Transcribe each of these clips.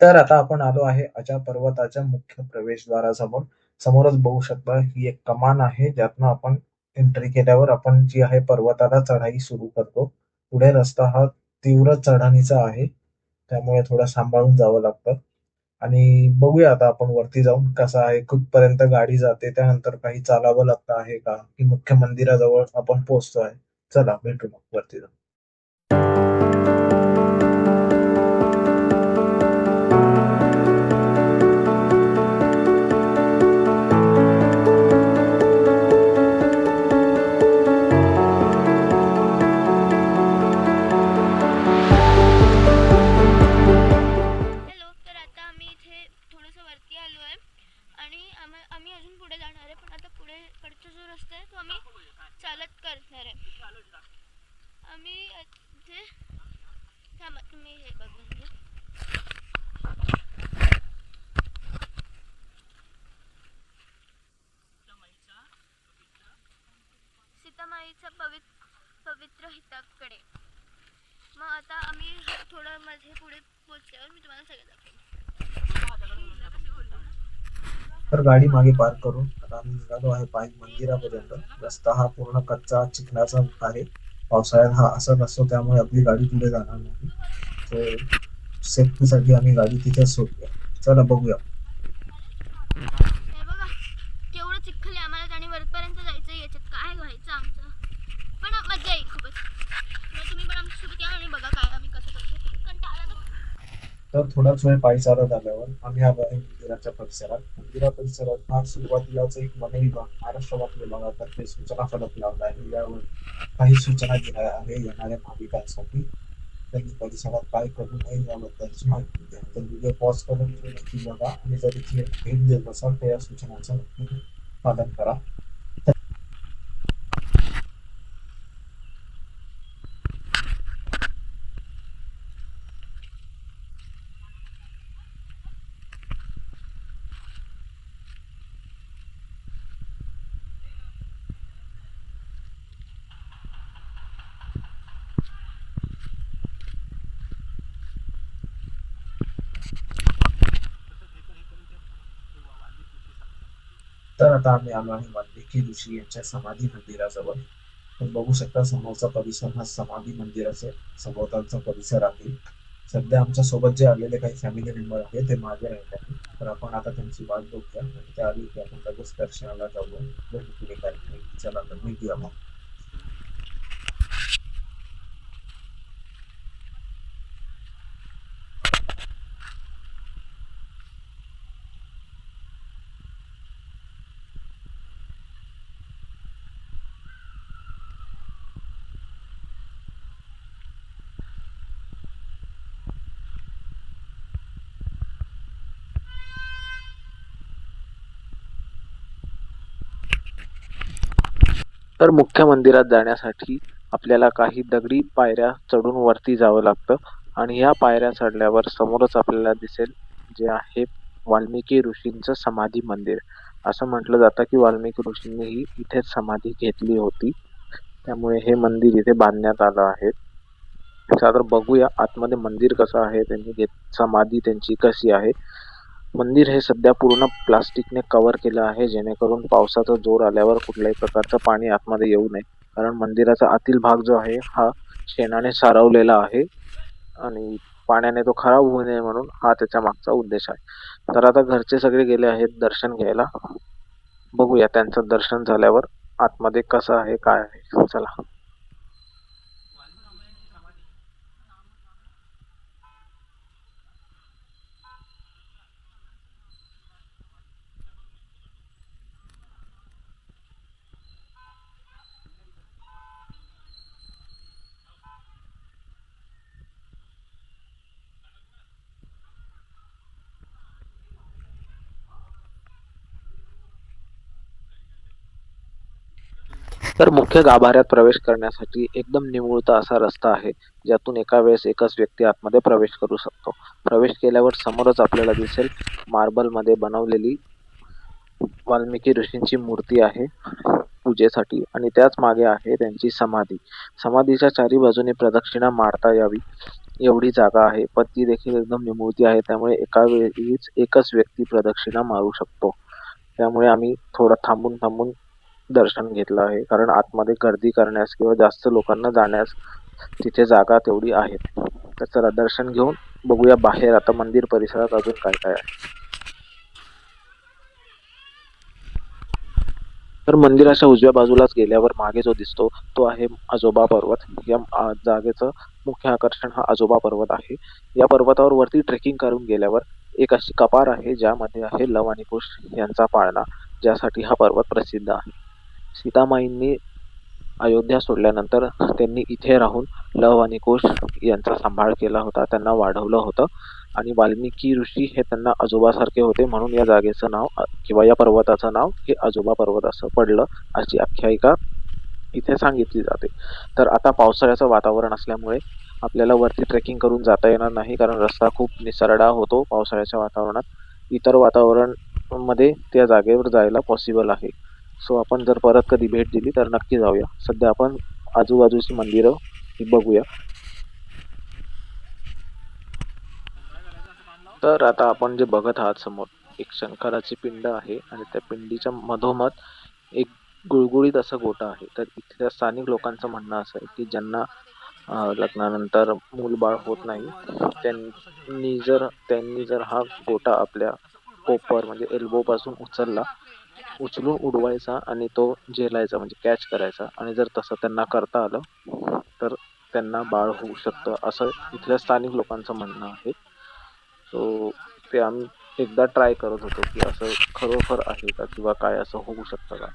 तर आता आपण आलो आहे अजा पर्वताच्या मुख्य प्रवेशद्वारासमोर. समोरच बघू शकता ही एक कमान आहे ज्यातनं आपण एंट्री केल्यावर आपण जी आहे पर्वताला चढाई सुरू करतो. पुढे रस्ता हा तीव्र चढाणीचा आहे त्यामुळे थोडं सांभाळून जावं लागतं. आणि बघूया आता आपण वरती जाऊन कसा आहे कुठपर्यंत गाडी जाते त्यानंतर काही चालावं लागतं आहे का की मुख्य मंदिराजवळ आपण पोहोचतो आहे चला भेटू मग वरती जाऊन. पवित्र हिताकडे. मग आता आम्ही थोडं मध्ये पुढे पोहोचल्यावर मी तुम्हाला सगळं दाखवेन. तर गाडी मागे पार्क करून आता आम्ही निघालो आहे पायी मंदिरापर्यंत. रस्ता हा पूर्ण कच्चा चिखलाचा आहे. पावसाळ्यात हा असाच असतो त्यामुळे आपली गाडी पुढे जाणार नाही. तर सेफ्टीसाठी आम्ही गाडी तिथेच सोडूया. चला बघूया. केवढं चिखल आहे. आम्हाला आणि वरपर्यंत जायचं याच्यात काय व्हायचं आमचं? मजा येईल खूपच. म्हणजे तुम्ही पण आमच्यासोबत या आणि बघा काय आम्ही कसं करतो. कंटाळा तर थोडाच वेळ पायी चालत आल्यावर आम्ही आलो आहे मंदिराच्या परिसरात. मंदिरा परिसरात हा सुरुवातीलाच एक वन विभाग महाराष्ट्र वन विभागातर्फे सूचना फलक लावला आहे. यावर काही सूचना दिल्या आहे. येणाऱ्या भाविकांसाठी त्यांनी परिसरात काय करू नये याबद्दलची माहिती द्या. तर व्हिडिओ पॉज करून नक्की बघा. आणि जर इथे भेट देत असाल तर या सूचनांचं नक्की पालन करा. तर आता आम्ही आलो आहे वाल्मिकी ऋषी यांच्या समाधी मंदिराजवळ. तर बघू शकता समोरचा परिसर हा समाधी मंदिर असेल सभोवतालचा परिसर आहे. सध्या आमच्यासोबत जे आलेले काही फॅमिली मेंबर आहे ते मागे राहिले आहेत. तर आपण आता त्यांची वाट बघूया. आणि त्या आली की आपण लगेच दर्शनाला जाऊया. पुढे काय चला तर भेटूया मग. तर मुख्य मंदिरात जाण्यासाठी आपल्याला काही दगडी पायऱ्या चढून वरती जावं लागतं आणि या पायऱ्या चढल्यावर समोरच आपल्याला दिसेल जे आहे वाल्मिकी ऋषींचं समाधी मंदिर. असं म्हटलं जातं की वाल्मिकी ऋषींनी ही इथेच समाधी घेतली होती. त्यामुळे हे मंदिर इथे बांधण्यात आलं आहे. तर बघूया आतमध्ये मंदिर कसं आहे त्यांनी घेत समाधी त्यांची कशी आहे. मंदिर हे सध्या पूर्ण प्लास्टिकने कव्हर केलं आहे जेणेकरून पावसाचा जोर आल्यावर कुठल्याही प्रकारचं पाणी आतमध्ये येऊ नये. कारण मंदिराचा आतील भाग जो आहे हा शेणाने सारवलेला आहे आणि पाण्याने तो खराब होऊ नये म्हणून हा त्याच्या मागचा उद्देश आहे. तर आता घरचे सगळे गेले आहेत दर्शन घ्यायला. बघूया त्यांचं दर्शन झाल्यावर आतमध्ये कसं आहे काय आहे. चला. तर मुख्य गाभाऱ्यात प्रवेश करण्यासाठी एकदम निमुळता असा रस्ता आहे ज्यातून एका वेळेस एकच व्यक्ती आतमध्ये प्रवेश करू शकतो. प्रवेश केल्यावर समोरच आपल्याला दिसेल मार्बलमध्ये बनवलेली वाल्मिकी ऋषींची मूर्ती आहे पूजेसाठी आणि त्याच मागे आहे त्यांची समाधी. समाधीच्या चारी बाजूने प्रदक्षिणा मारता यावी एवढी जागा आहे पण ती देखील एकदम निमुळती आहे त्यामुळे एका वेळीच एकच व्यक्ती प्रदक्षिणा मारू शकतो. त्यामुळे आम्ही थोडं थांबून थांबून दर्शन घेतलं आहे. कारण आतमध्ये गर्दी करण्यास किंवा जास्त लोकांना जाण्यास तिथे जागा तेवढी आहे. तर चला दर्शन घेऊन बघूया बाहेर आता मंदिर परिसरात अजून काय काय आहे. तर मंदिराच्या उजव्या बाजूलाच गेल्यावर मागे जो दिसतो तो आहे आजोबा पर्वत. या जागेचं मुख्य आकर्षण हा आजोबा पर्वत आहे. या पर्वतावर वरती ट्रेकिंग करून गेल्यावर एक अशी कपार आहे ज्यामध्ये आहे लव आणि कुश यांचा पाळणा ज्यासाठी हा पर्वत प्रसिद्ध आहे. सीतामाईंनी अयोध्या सोडल्यानंतर त्यांनी इथे राहून लव आणि कुश यांचा सांभाळ केला होता त्यांना वाढवलं होतं. आणि वाल्मिकी ऋषी हे त्यांना आजोबासारखे होते म्हणून या जागेचं नाव किंवा या पर्वताचं नाव हे आजोबा पर्वत असं पडलं अशी आख्यायिका इथे सांगितली जाते. तर आता पावसाळ्याचं वातावरण असल्यामुळे आपल्याला वरती ट्रेकिंग करून जाता येणार नाही कारण रस्ता खूप निसरडा होतो पावसाळ्याच्या वातावरणात. इतर वातावरणमध्ये त्या जागेवर जायला पॉसिबल आहे. सो आपण जर परत कधी भेट दिली तर नक्की जाऊया. सध्या आपण आजूबाजूची मंदिरं ही बघूया. तर आता आपण जे बघत आहात समोर एक शंकराची पिंड आहे आणि त्या पिंडीच्या मधोमध एक गुळगुळीत असं गोटा आहे. तर इथल्या स्थानिक लोकांचं म्हणणं असं आहे की ज्यांना लग्नानंतर मूलबाळ होत नाही त्यांनी जर त्यांनी जर हा गोटा आपल्या कोपर म्हणजे एल्बो पासून उचलला उचलून उडवायचा आणि तो झेलायचा म्हणजे कॅच करायचा. आणि जर तसं त्यांना करता आलं तर त्यांना बाळ होऊ शकतं असं इथल्या स्थानिक लोकांचं म्हणणं आहे. सो ते आम्ही एकदा ट्राय करत होतो की असं खरोखर आहे का किंवा काय असं होऊ शकतं का?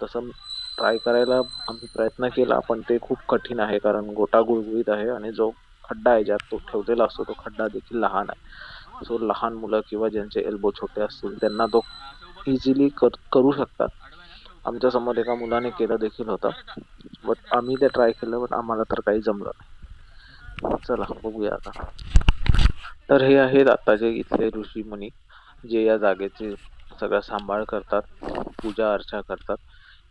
तसं ट्राय करायला आम्ही प्रयत्न केला पण ते खूप कठीण आहे कारण गोटा गुळगुळीत आहे आणि जो खड्डा आहे ज्यात तो ठेवलेला असतो तो खड्डा देखील लहान आहे. सो लहान मुलं किंवा ज्यांचे एल्बो छोटे असतील त्यांना तो इझिली कर करू शकतात. आमच्यासमोर एका मुलाने केलं देखील होतं. बट आम्ही ते ट्राय केलं बट आम्हाला तर काही जमलं नाही. चला बघूया आता. तर हे आहेत आत्ताचे इथले ऋषी मुनी जे या जागेचे सगळा सांभाळ करतात पूजा अर्चा करतात.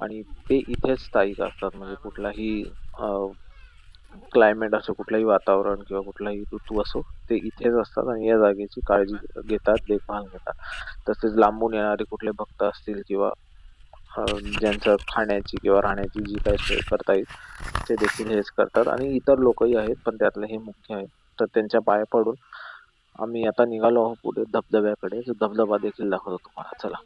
आणि ते इथेच स्थायिक असतात म्हणजे कुठलाही क्लायमेट असो कुठलंही वातावरण किंवा कुठलाही ऋतू असो ते इथेच असतात आणि या जागेची काळजी घेतात देखभाल घेतात. तसेच लांबून येणारे कुठले भक्त असतील किंवा अ, ज्यांचं खाण्याची किंवा राहण्याची जी काही सोय करता येईल ते देखील हेच करतात. आणि इतर लोकही आहेत पण त्यातले हे मुख्य आहे तर त्यांच्या पाया पडून आम्ही आता निघालो आहोत पुढे धबधब्याकडे. जो धबधबा देखील दाखवतो तुम्हाला. चला.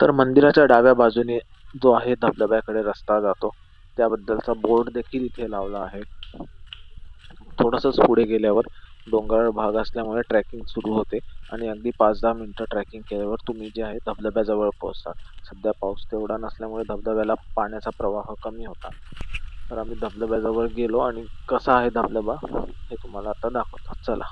तर मंदिराच्या डाव्या बाजूने जो आहे धबधब्याकडे रस्ता जातो. त्याबद्दलचा बोर्ड देखील इथे लावला आहे. थोडंसंच पुढे गेल्यावर डोंगराळ भाग असल्यामुळे ट्रॅकिंग सुरू होते आणि अगदी पाच दहा मिनटं ट्रॅकिंग केल्यावर तुम्ही जे आहे धबधब्याजवळ पोहोचता. सध्या पाऊस तेवढा नसल्यामुळे धबधब्याला पाण्याचा प्रवाह कमी होता. तर आम्ही धबधब्याजवळ गेलो आणि कसा आहे धबधबा हे तुम्हाला आता दाखवतो. चला.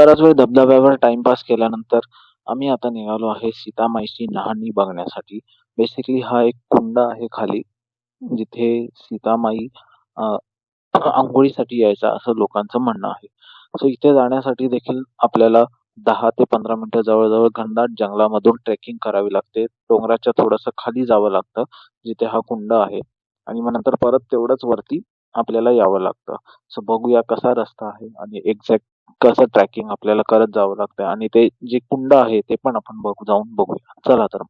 बराच वेळ धबधब्यावर टाइमपास केल्यानंतर आम्ही आता निघालो आहे सीतामाईची नहाणी बघण्यासाठी. बेसिकली हा एक कुंड आहे खाली जिथे सीतामाई आंघोळीसाठी यायचा असं लोकांचं म्हणणं आहे. सो इथे जाण्यासाठी देखील आपल्याला दहा ते पंधरा मिनिटं जवळजवळ घनदाट जंगलामधून ट्रेकिंग करावी लागते. डोंगराच्या थोडंसं खाली जावं लागतं जिथे हा कुंड आहे. आणि मग नंतर परत तेवढंच वरती आपल्याला यावं लागतं. सो बघूया कसा रस्ता आहे आणि एक्झॅक्ट कसं ट्रॅकिंग आपल्याला करत जावं लागतं आणि ते जे कुंड आहे ते पण आपण बघू जाऊन बघूया चला तर मग.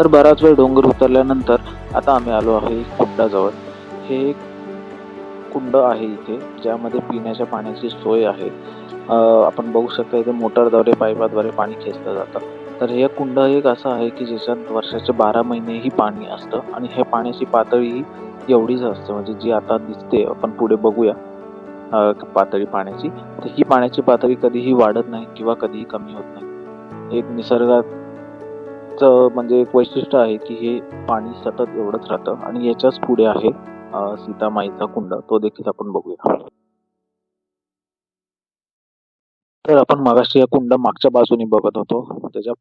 तर बराच वेळ डोंगर उतरल्यानंतर आता आम्ही आलो आहे कुंडाजवळ. हे एक कुंड आहे इथे ज्यामध्ये पिण्याच्या पाण्याची सोय आहे. आपण बघू शकता इथे मोटरद्वारे पाईपाद्वारे पाणी खेचलं जातं. तर हे कुंड एक असं आहे की ज्याच्यात वर्षाचे बारा महिनेही पाणी असतं आणि हे पाण्याची पातळी ही एवढीच असते. म्हणजे जी आता दिसते आपण पुढे बघूया पातळी पाण्याची. तर ही पाण्याची पातळी कधीही वाढत नाही किंवा कधीही कमी होत नाही. एक निसर्गात चं म्हणजे एक वैशिष्ट्य आहे की हे पाणी सतत एवढंच राहतं आणि याच्याच पुढे आहे सीतामाईचा कुंड. तो देखील आपण बघूया. तर आपण मगाशी हा कुंड मागच्या बाजूने बघत होतो. त्याच्या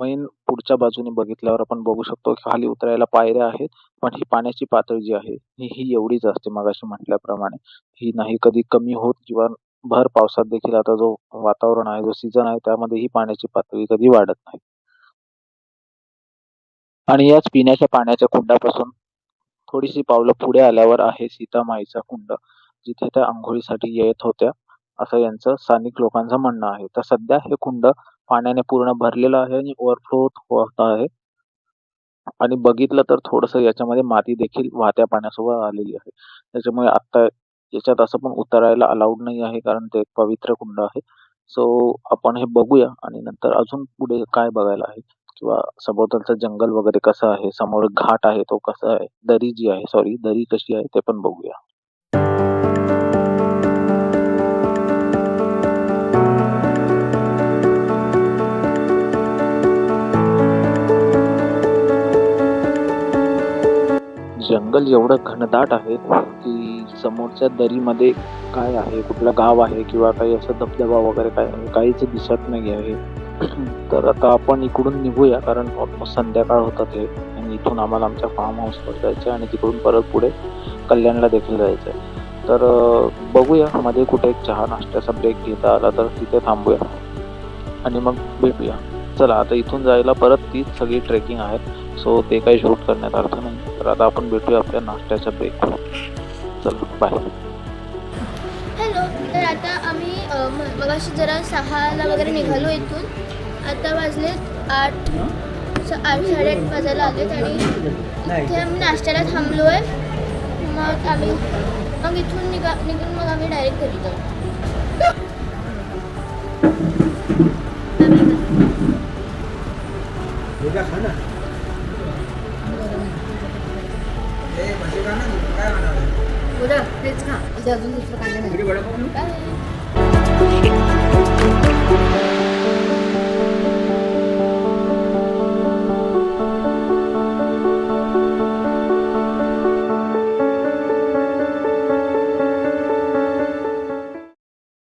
मेन पुढच्या बाजूने बघितल्यावर आपण बघू शकतो की खाली उतरायला पायऱ्या आहेत पण ही पाण्याची पातळी जी आहे ही ही एवढीच असते मगाशी म्हटल्याप्रमाणे. ही नाही कधी कमी होत किंवा भर पावसात देखील आता जो वातावरण आहे जो सीझन आहे त्यामध्ये ही पाण्याची पातळी कधी वाढत नाही. आणि याच पिण्याच्या पाण्याच्या कुंडापासून थोडीशी पावलं पुढे आल्यावर आहे सीतामाईचा कुंड जिथे त्या आंघोळीसाठी येत होत्या असं यांचं स्थानिक लोकांचं म्हणणं आहे. तर सध्या हे कुंड पाण्याने पूर्ण भरलेलं आहे आणि ओव्हरफ्लो होत आहे. आणि बघितलं तर थोडस याच्यामध्ये माती देखील वाहत्या पाण्यासोबत आलेली आहे. त्याच्यामुळे आता याच्यात असं पण उतरायला अलाउड नाही आहे कारण ते एक पवित्र कुंड आहे. सो आपण हे बघूया आणि नंतर अजून पुढे काय बघायला आहे. किंवा सभोवतालचं जंगल वगैरे कसं आहे समोर घाट आहे तो कसा आहे दरी जी आहे सॉरी दरी कशी आहे ते पण बघूया. जंगल एवढं घनदाट आहे की समोरच्या दरीमध्ये काय आहे कुठलं गाव आहे किंवा काही असं धबधबा वगैरे काय काहीच दिसत नाही आहे. तर आता आपण इकडून निघूया कारण ऑलमोस्ट संध्याकाळ होतात हे आणि इथून आम्हाला आमच्या फार्म हाऊसवर जायचं आणि तिकडून परत पुढे कल्याणला देखील जायचं आहे तर बघूया मध्ये कुठे एक चहा नाश्त्याचा ब्रेक घेता आला तर तिथे थांबूया. आणि मग भेटूया. चला आता इथून जायला परत तीच सगळी ट्रेकिंग आहे सो ते काही शूट करण्यात अर्थ नाही. तर आता आपण भेटूया आपल्या नाश्त्याच्या ब्रेक चला बाय हॅलो तर आता आम्ही मगाशी जरा सहाला वगैरे निघालो इथून. आता वाजलेत आठ स- आठ साडेआठ वाजायला आलेत आणि इथे आम्ही नाश्त्याला थांबलो आहे मग आम्ही मग इथून निघा निघून मग आम्ही डायरेक्ट घरी जाऊ. बरं तेच खा. इथे अजून दुसरं कांदा नाही.